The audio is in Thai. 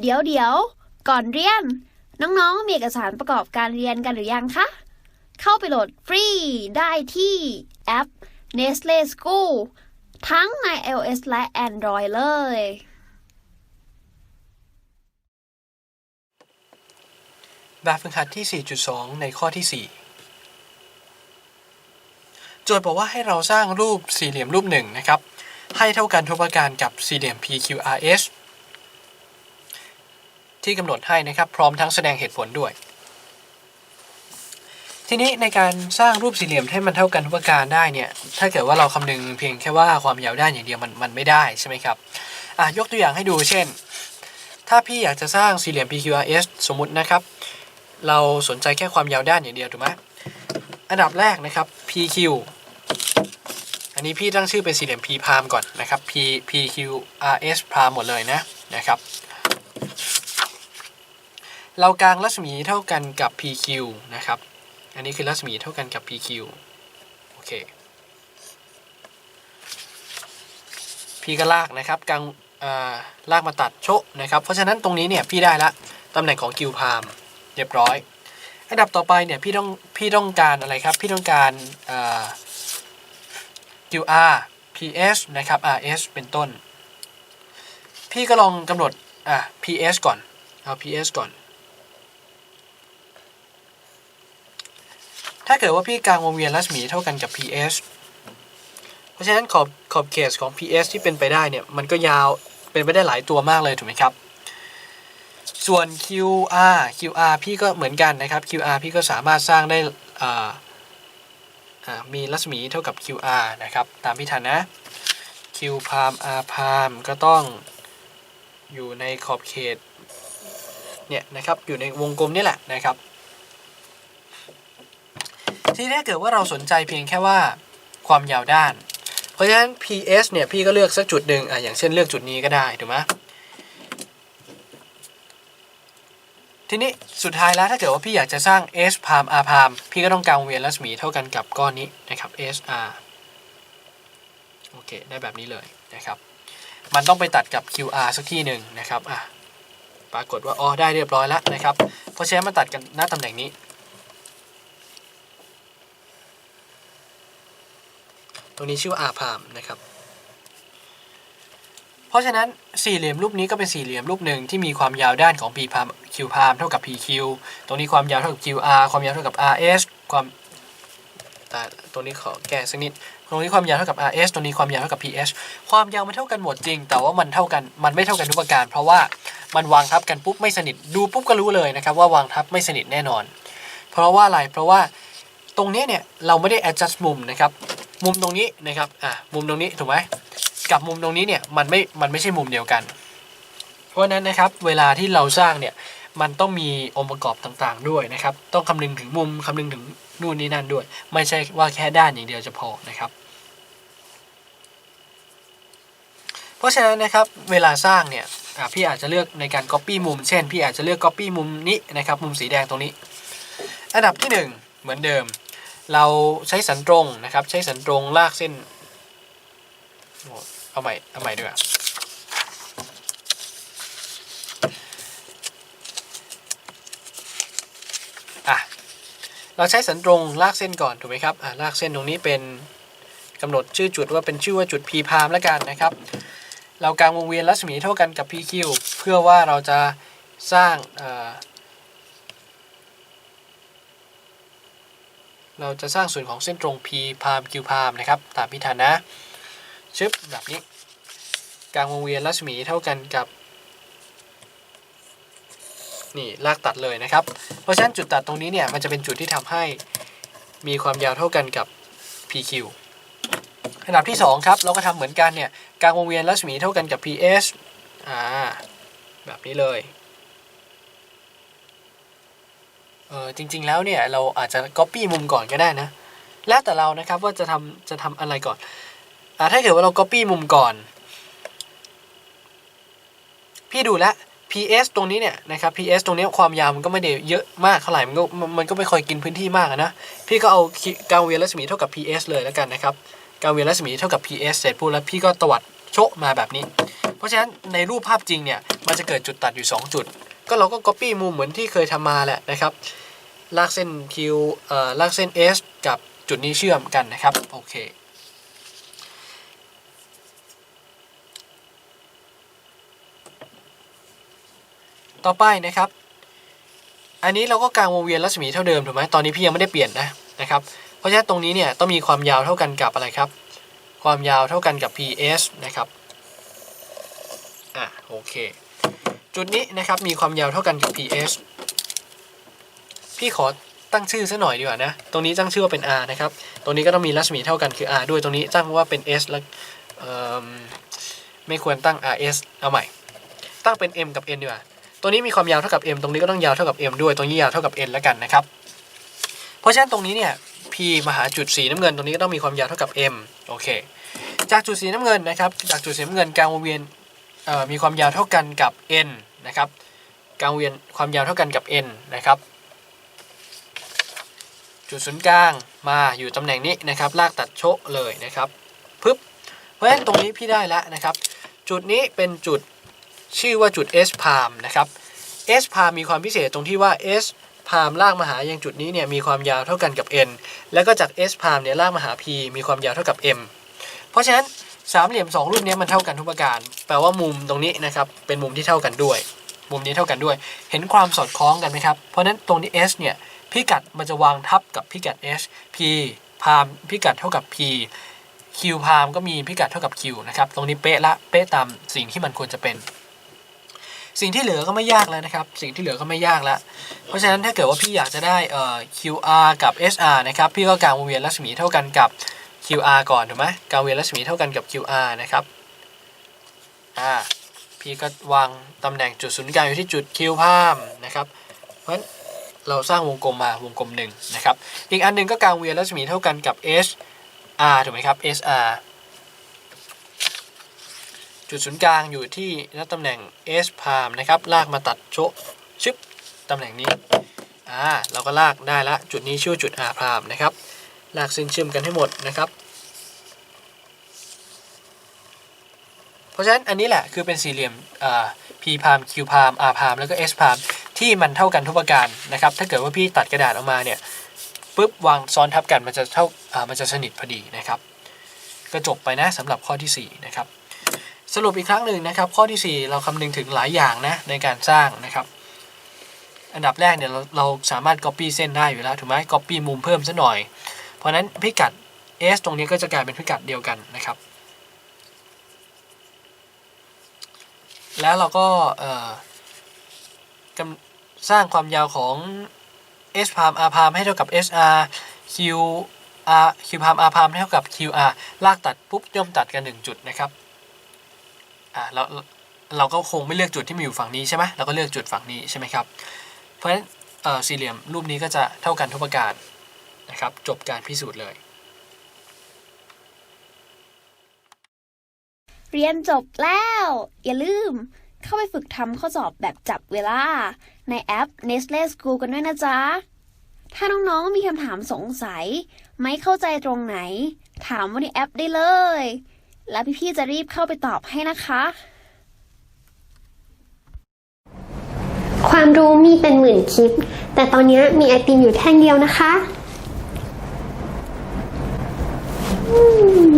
เดี๋ยวเดี๋ยว ก่อนเรียน น้องๆ มีเอกสารประกอบการเรียนกันหรือยังคะ เข้าไปโหลดฟรีได้ที่แอป Nestle School ทั้งใน iOS และ Android เลย แบบฝึกหัดที่ 4.2 ในข้อที่ 4 โจทย์บอกว่าให้เราสร้างรูปสี่เหลี่ยมรูปหนึ่งนะครับ ให้เท่ากันทุกประการกับสี่เหลี่ยม PQRS ที่กำหนดให้นะครับ พร้อมทั้งแสดงเหตุผลด้วย ทีนี้ในการสร้างรูปสี่เหลี่ยมให้มันเท่ากันทุกประการได้เนี่ย ถ้าเกิดว่าเราคำนึงเพียงแค่ว่าความยาวด้านอย่างเดียวมันมันไม่ได้ใช่ไหมครับอะยกตัวอย่างให้ดูเช่น ถ้าพี่อยากจะสร้างสี่เหลี่ยม PQRS สมมุตินะครับ เราสนใจแค่ความยาวด้านอย่างเดียวถูกไหมอันดับแรกนะครับ PQ อันนี้พี่ตั้งชื่อเป็นสี่เหลี่ยม P พามก่อนนะครับ P PQRS พามหมดเลยนะนะครับ เรากางรัศมีเท่ากันกับ PQ นะครับ อันนี้คือรัศมีเท่ากันกับ PQ โอเคพี่ก็ลากนะครับกางลากมาตัดโชะนะครับ เพราะฉะนั้นตรงนี้เนี่ยพี่ได้ละตำแหน่งของ Q พามเรียบร้อย อันดับต่อไปเนี่ยพี่ต้องพี่ต้องการอะไรครับ พี่ต้องการ QR PS นะครับ RS เป็นต้น พี่ก็ลองกำหนดอะ PS ก่อน เอา PS ก่อน ถ้าเกิดว่าพี่กางวงเวียนรัศมีเท่ากันกับ PS เพราะฉะนั้นขอบขอบเขตของ PS ที่เป็นไปได้เนี่ย มันก็ยาวเป็นไปได้หลายตัวมากเลยถูกไหมครับ ส่วน QR QR พี่ก็เหมือนกันนะครับ QR พี่ก็สามารถสร้างได้อ่ามีรัศมีเท่ากับ QR นะครับ ตามพี่ทันนะ Q พาม R พามก็ต้องอยู่ในขอบเขตเนี่ยนะครับอยู่ในวงกลมนี่แหละนะครับ ที่ถ้าเกิดว่าเราสนใจเพียงแค่ว่าความยาวด้าน เพราะฉะนั้น PS เนี่ยพี่ก็เลือกสักจุดหนึ่งอะอย่างเช่นเลือกจุดนี้ก็ได้ถูกไหมทีนี้สุดท้ายแล้วถ้าเกิดว่าพี่อยากจะสร้าง S พาม R พามพี่ก็ต้องกางเวียนรัศมีเท่ากันกับก้อนนี้นะครับ S R โอเคได้แบบนี้เลยนะครับ มันต้องไปตัดกับ QR สักที่หนึ่งนะครับอะปรากฏว่าอ๋อได้เรียบร้อยแล้วนะครับ เพราะฉะนั้นมาตัดกันหน้าตำแหน่งนี้ ตรงนี้ชื่อว่า R พามนะครับ เพราะฉะนั้นสี่เหลี่ยมรูปนี้ก็เป็นสี่เหลี่ยมรูปหนึ่งที่มีความยาวด้านของ P พาม Q พามเท่ากับ PQ ตรงนี้ความยาวเท่ากับ QR ความยาวเท่ากับ RS ความแต่ตรงนี้ขอแก้สักนิดตรงนี้ความยาวเท่ากับ RS ตรงนี้ความยาวเท่ากับ PS ความยาวมันเท่ากันหมดจริง แต่ว่ามันเท่ากัน มันไม่เท่ากันทุกประการ เพราะว่ามันวางทับกันปุ๊บไม่สนิท ดูปุ๊บก็รู้เลยนะครับว่าวางทับไม่สนิทแน่นอน เพราะว่าอะไร เพราะว่าตรงนี้เนี่ยเราไม่ได้ adjust มุมนะครับ มุมตรงนี้นะครับอะมุมตรงนี้ถูกไหมกับมุมตรงนี้เนี่ยมันไม่มันไม่ใช่มุมเดียวกัน เพราะฉะนั้นนะครับเวลาที่เราสร้างเนี่ยมันต้องมีองค์ประกอบต่างๆด้วยนะครับ ต้องคำนึงถึงมุมคำนึงถึงนู่นนี่นั่นด้วย ไม่ใช่ว่าแค่ด้านอย่างเดียวจะพอนะครับ เพราะฉะนั้นนะครับเวลาสร้างเนี่ยอะพี่อาจจะเลือกในการ copy มุม เช่น พี่อาจจะเลือก copy มุมนี้นะครับ มุมสีแดงตรงนี้ อันดับที่หนึ่งเหมือนเดิม เราใช้สันตรงนะครับ ใช้สันตรงลากเส้น เอาใหม่ เอาใหม่ด้วยอะ เราใช้สันตรงลากเส้นก่อนถูกไหมครับอะลากเส้นตรงนี้เป็นกำหนดชื่อจุดว่าเป็นชื่อว่าจุด P พามแล้วกันนะครับ เรากางวงเวียนรัศมีเท่ากันกับ PQ เพื่อว่าเราจะสร้าง เราจะสร้างส่วนของเส้นตรง P พาม Q พามนะครับ ตามพิธานนะ ชึบแบบนี้ กลางวงเวียนรัศมีเท่ากันกับนี่ลากตัดเลยนะครับ เพราะฉะนั้นจุดตัดตรงนี้เนี่ยมันจะเป็นจุดที่ทำให้มีความยาวเท่ากันกับ PQ อันดับที่ 2 ครับ เราก็ทำเหมือนกันเนี่ยกลางวงเวียนรัศมีเท่ากันกับ PS อ่าแบบนี้เลย เออจริง ๆ แล้วเนี่ยเราอาจจะ copy มุมก่อนก็ได้นะ แล้วแต่เรานะครับว่าจะทำจะทำอะไรก่อนอ่าถ้าเกิดว่าเรา copy มุมก่อน พี่ดูแลว PS ตรงนี้เนี่ยนะครับ PS ตรงนี้ความยาวมันก็ไม่ได้เยอะมากเท่าไหร่มันก็มันก็ไม่ค่อยกินพื้นที่มากนะ พี่ก็เอากางเวียนรัศมีเท่ากับ PS เลยแล้วกันนะครับกางเวียนรัศมีเท่ากับ PS เสร็จปุ๊บแล้วพี่ก็ตวัดโชะมาแบบนี้ เพราะราะฉะนั้นในรูปภาพจริงเนี่ยมันจะเกิดจุดตัดอยู่ 2 จุด ก็เราก็ copy มุมเหมือนที่เคยทำมาแหละนะครับ ลากเส้น Q เอ่อลากเส้น S กับจุดนี้เชื่อมกันนะครับ โอเคต่อไปนะครับ อันนี้เราก็กางวงเวียนรัศมีเท่าเดิมถูกไหมตอนนี้พี่ยังไม่ได้เปลี่ยนนะนะครับ เพราะฉะนั้นตรงนี้เนี่ยต้องมีความยาวเท่ากันกับอะไรครับ ความยาวเท่ากันกับ PS นะครับ อะโอเค จุดนี้นะครับมีความยาวเท่ากันกับ PS พี่ขอตั้งชื่อซะหน่อยดีกว่านะ ตรงนี้ตั้งชื่อว่าเป็น R นะครับ ตรงนี้ก็ต้องมีรัศมีเท่ากันคือ R ด้วย ตรงนี้ตั้งว่าเป็น S แล้วไม่ควรตั้ง RS เอาใหม่ ตั้งเป็น M กับ N ดีกว่า ตัวนี้มีความยาวเท่ากับ M ตรงนี้ก็ต้องยาวเท่ากับ M ด้วย ตรงนี้ยาวเท่ากับ N แล้วกันนะครับ เพราะฉะนั้นตรงนี้เนี่ย P มาหาจุดสีน้ำเงิน ตรงนี้ก็ต้องมีความยาวเท่ากับ M โอเค จากจุดสีน้ำเงินนะครับ จากจุดสีน้ำเงินกลางวงเวียน มีความยาวเท่ากันกับ n นะครับกลางเวียนความยาวเท่ากันกับ n นะครับ จุดศูนย์กลางมาอยู่ตำแหน่งนี้นะครับ ลากตัดโชะเลยนะครับปึ๊บเพราะฉะนั้นตรงนี้พี่ได้แล้วนะครับ จุดนี้เป็นจุดชื่อว่าจุด S พามนะครับ S พามมีความพิเศษตรงที่ว่า S พามลากมาหายังจุดนี้เนี่ยมีความยาวเท่ากันกับ n แล้วก็จาก S พามเนี่ยลากมาหา p มีความยาวเท่ากับ m เพราะฉะนั้น สามเหลี่ยมสองรูปนี้มันเท่ากันทุกประการ แปลว่ามุมตรงนี้นะครับ เป็นมุมที่เท่ากันด้วย มุมนี้เท่ากันด้วย เห็นความสอดคล้องกันไหมครับ เพราะฉะนั้นตรงนี้ s เนี่ยพิกัดมันจะวางทับกับพิกัด s p พามพิกัดเท่ากับ p q พามก็มีพิกัดเท่ากับ q นะครับ ตรงนี้เป๊ะละ เป๊ะตามสิ่งที่มันควรจะเป็น สิ่งที่เหลือก็ไม่ยากแล้วนะครับ สิ่งที่เหลือก็ไม่ยากแล้ว เพราะฉะนั้นถ้าเกิดว่าพี่อยากจะได้เอ่อ QR กับ SR นะครับ พี่ก็กางวงเวียนรัศมีเท่ากันกับ QR ก่อนถูกไหมกาเวียนรัศมีเท่ากันกับ QR นะครับอ่าพี่ก็วางตำแหน่งจุดศูนย์กลางอยู่ที่จุด Q พามนะครับเพราะฉะนั้นเราสร้างวงกลมมาวงกลมหนึ่งนะครับอีกอันหนึ่งก็กาเวียนรัศมีเท่ากันกับ SR ถูกไหมครับ SR จุดศูนย์กลางอยู่ที่ณตำแหน่ง S พามนะครับลากมาตัดโชชึบตำแหน่งนี้อ่าเราก็ลากได้ละจุดนี้ชื่อจุด R พามนะครับ ลากเส้นเชื่อมกันให้หมดนะครับ เพราะฉะนั้นอันนี้แหละคือเป็นสี่เหลี่ยม P พาม Q พาม R พามแล้วก็ S พามที่มันเท่ากันทุกประการนะครับ ถ้าเกิดว่าพี่ตัดกระดาษออกมาเนี่ยปุ๊บวางซ้อนทับกันมันจะเท่ามันจะสนิทพอดีนะครับ ก็จบไปนะสำหรับข้อที่ 4 นะครับ สรุปอีกครั้งหนึ่งนะครับ ข้อที่ 4 เราคำนึงถึงหลายอย่างนะในการสร้างนะครับอันดับแรกเนี่ยเราเราสามารถ copy เส้นได้อยู่แล้วถูกไหม copy มุมเพิ่มซะหน่อย ราะนั้นพิกัด S ตรงนี้ก็จะกลายเป็นพิกัดเดียวกันนะครับ แล้วเราก็กสร้างความยาวของ S พาม R พามให้เท่ากับ SR Q R Q พาม R พามให้เท่ากับ QR ลากตัดปุ๊บย่อมตัดกัน 1 จุดนะครับอ่าเราเราก็คงไม่เลือกจุดที่มีอยู่ฝั่งนี้ใช่ไหมเราก็เลือกจุดฝั่งนี้ใช่ไหมครับ เพราะฉะนั้นสี่เหลี่ยมรูปนี้ก็จะเท่ากันทุกประการ นะครับ จบการพิสูจน์เลย เรียนจบแล้ว อย่าลืม เข้าไปฝึกทำข้อสอบแบบจับเวลา ในแอป Nestle School กันด้วยนะจ๊ะ ถ้าน้องๆมีคำถามสงสัย ไม่เข้าใจตรงไหน ถามว่าในแอปได้เลย แล้วพี่ๆจะรีบเข้าไปตอบให้นะคะความรู้มีเป็นหมื่นคลิป แต่ตอนนี้มีไอติมอยู่แท่งเดียวนะคะ Ooh.